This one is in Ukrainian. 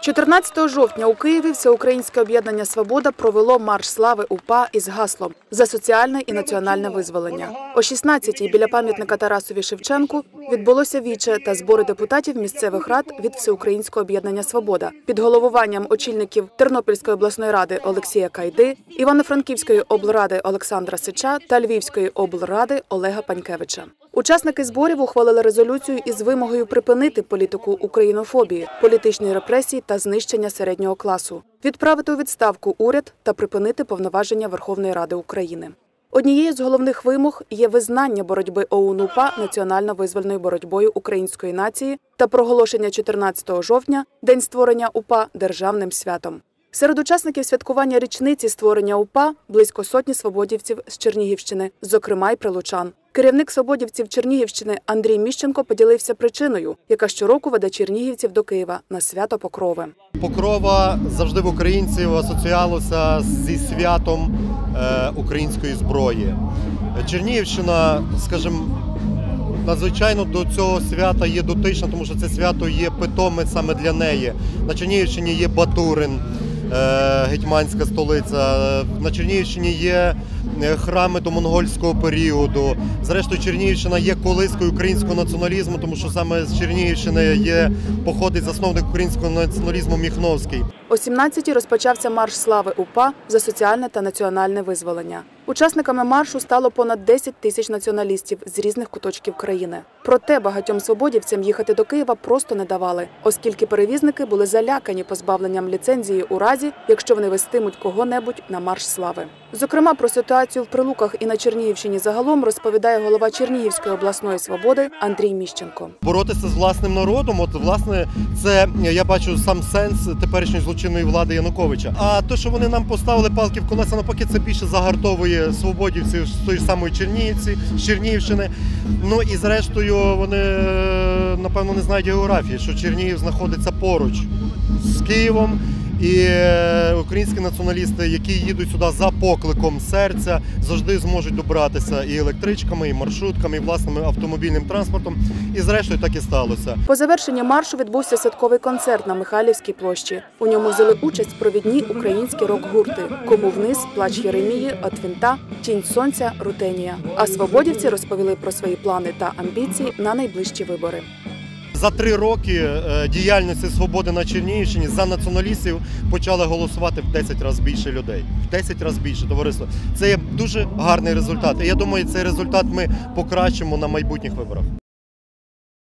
14 жовтня у Києві Всеукраїнське об'єднання Свобода провело марш слави УПА із гаслом за соціальне і національне визволення. О 16-й біля пам'ятника Тарасові Шевченку відбулося віче та збори депутатів місцевих рад від Всеукраїнського об'єднання Свобода під головуванням очільників Тернопільської обласної ради Олексія Кайди, Івано-Франківської облради Олександра Сича та Львівської облради Олега Панькевича. Учасники зборів ухвалили резолюцію із вимогою припинити політику українофобії, політичні репресії та знищення середнього класу, відправити у відставку уряд та припинити повноваження Верховної Ради України. Однією з головних вимог є визнання боротьби ОУН-УПА національно-визвольною боротьбою української нації та проголошення 14 жовтня, день створення УПА державним святом. Серед учасників святкування річниці створення УПА близько сотні свободівців з Чернігівщини, зокрема й прилучан. Керівник свободівців Чернігівщини Андрій Міщенко поділився причиною, яка щороку веде чернігівців до Києва на свято Покрови. Покрова завжди в українців асоціювалася зі святом е, української зброї. Чернігівщина, скажімо, надзвичайно до цього свята є дотична, тому що це свято є питоме саме для неї. На Чернігівщині є Батурин, Uh, гетьманська столиця. На Чернігівщині є е, храми до монгольського періоду. Зрештою, Чернігівщина є колискою українського націоналізму, тому що саме з Чернігівщини є походить засновник українського націоналізму Міхновський. О 17-й розпочався марш слави УПА за соціальне та національне визволення. Учасниками маршу стало понад 10 тисяч націоналістів з різних куточків країни. Проте багатьом свободівцям їхати до Києва просто не давали, оскільки перевізники були залякані позбавленням ліцензії у разі, якщо вони вестимуть кого-небудь на марш слави. Зокрема, про ситуацію в Прилуках і на Чернігівщині загалом розповідає голова Чернігівської обласної свободи Андрій Міщенко. боротися з власним народом. От власне, це я бачу сам сенс теперішньої злочинної влади Януковича. А то, що вони нам поставили палки в колеса, навпаки, це більше загартовує свободівців з тої самої Чернігівці, з Чернігівщини. Ну і зрештою вони е, напевно не знають географії, що Чернігів знаходиться поруч з Києвом. І е, українські націоналісти, які їдуть сюди за покликом серця, завжди зможуть добратися і електричками, і маршрутками, і власним автомобільним транспортом. І зрештою так і сталося. По завершенні маршу відбувся святковий концерт на Михайлівській площі. У ньому взяли участь провідні українські рок-гурти Кому вниз, плач Єремії, Отвінта, Тінь сонця, Рутенія. А свободівці розповіли про свої плани та амбіції на найближчі вибори. За три роки е, діяльності свободи на Чернігівщині за націоналістів почали голосувати в 10 разів більше людей. В 10 разів більше товариство. Це є дуже гарний результат. І я думаю, цей результат ми покращимо на майбутніх виборах.